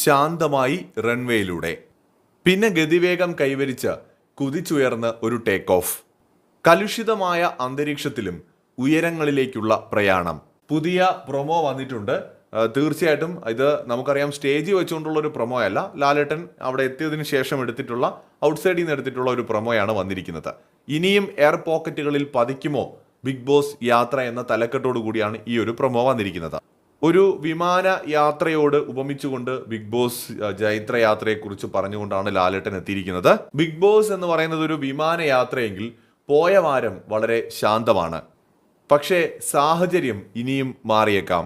ശാന്തമായി റൺവേയിലൂടെ. പിന്നെ ഗതിവേഗം കൈവരിച്ച് കുതിച്ചുയർന്ന് ഒരു ടേക്ക് ഓഫ് കലുഷിതമായ അന്തരീക്ഷത്തിലും ഉയരങ്ങളിലേക്കുള്ള പ്രയാണം. പുതിയ പ്രൊമോ വന്നിട്ടുണ്ട്. തീർച്ചയായിട്ടും ഇത് നമുക്കറിയാം സ്റ്റേജിൽ വെച്ചുകൊണ്ടുള്ള ഒരു പ്രൊമോ അല്ല ലാലേട്ടൻ അവിടെ എത്തിയതിനു ശേഷം എടുത്തിട്ടുള്ള ഔട്ട്സൈഡിൽ നിന്ന് എടുത്തിട്ടുള്ള ഒരു പ്രൊമോയാണ് വന്നിരിക്കുന്നത്. ഇനിയും എയർ പോക്കറ്റുകളിൽ പതിക്കുമോ ബിഗ് ബോസ് യാത്ര എന്ന തലക്കെട്ടോടു കൂടിയാണ് ഈ ഒരു പ്രൊമോ വന്നിരിക്കുന്നത്. ഒരു വിമാന യാത്രയോട് ഉപമിച്ചുകൊണ്ട് ബിഗ് ബോസ് അഹ്, യാത്രയെക്കുറിച്ച് പറഞ്ഞുകൊണ്ടാണ് ലാലേട്ടൻ എത്തിയിരിക്കുന്നത്. ബിഗ് ബോസ് എന്ന് പറയുന്നത് ഒരു വിമാന യാത്രയെങ്കിൽ പോയ വാരം വളരെ ശാന്തമാണ്. പക്ഷേ സാഹചര്യം ഇനിയും മാറിയേക്കാം.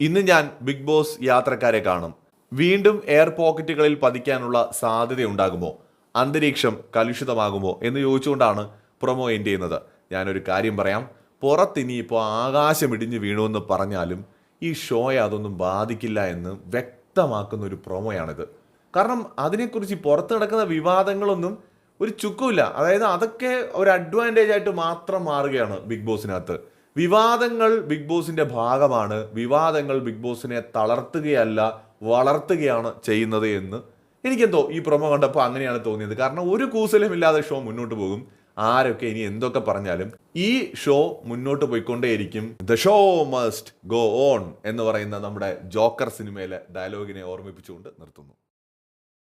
ഇന്ന് ഞാൻ ബിഗ് ബോസ് യാത്രക്കാരെ കാണും. വീണ്ടും എയർ പോക്കറ്റുകളിൽ പതിക്കാനുള്ള സാധ്യതയുണ്ടാകുമോ അന്തരീക്ഷം കലുഷിതമാകുമോ എന്ന് ചോദിച്ചുകൊണ്ടാണ് പ്രൊമോ എൻഡ് ചെയ്യുന്നത് ഞാനൊരു കാര്യം പറയാം. പുറത്തിനിയിപ്പോൾ ആകാശം ഇടിഞ്ഞ് വീണുവെന്ന് പറഞ്ഞാലും ഈ ഷോയെ അതൊന്നും ബാധിക്കില്ല എന്ന് വ്യക്തമാക്കുന്ന ഒരു പ്രൊമോയാണിത് കാരണം അതിനെക്കുറിച്ച് പുറത്ത് നടക്കുന്ന വിവാദങ്ങളൊന്നും ഒരു ചുക്കുമില്ല. അതായത് അതൊക്കെ ഒരു അഡ്വാന്റേജ് ആയിട്ട് മാത്രം മാറുകയാണ് ബിഗ് ബോസിനകത്ത്. വിവാദങ്ങൾ ബിഗ് ബോസിന്റെ ഭാഗമാണ്. വിവാദങ്ങൾ ബിഗ് ബോസിനെ തളർത്തുകയല്ല വളർത്തുകയാണ് ചെയ്യുന്നത് എന്ന് എനിക്കെന്തോ ഈ പ്രൊമോ കണ്ടപ്പോൾ അങ്ങനെയാണ് തോന്നിയത്. കാരണം ഒരു കൂസലും ഷോ മുന്നോട്ട് പോകും. ആരൊക്കെ ഇനി എന്തൊക്കെ പറഞ്ഞാലും ഈ ഷോ മുന്നോട്ട് പോയിക്കൊണ്ടേയിരിക്കും. The show must go on എന്ന് പറയുന്ന നമ്മുടെ ജോക്കർ സിനിമയിലെ ഡയലോഗിനെ ഓർമ്മിപ്പിച്ചുകൊണ്ട് നിർത്തുന്നു.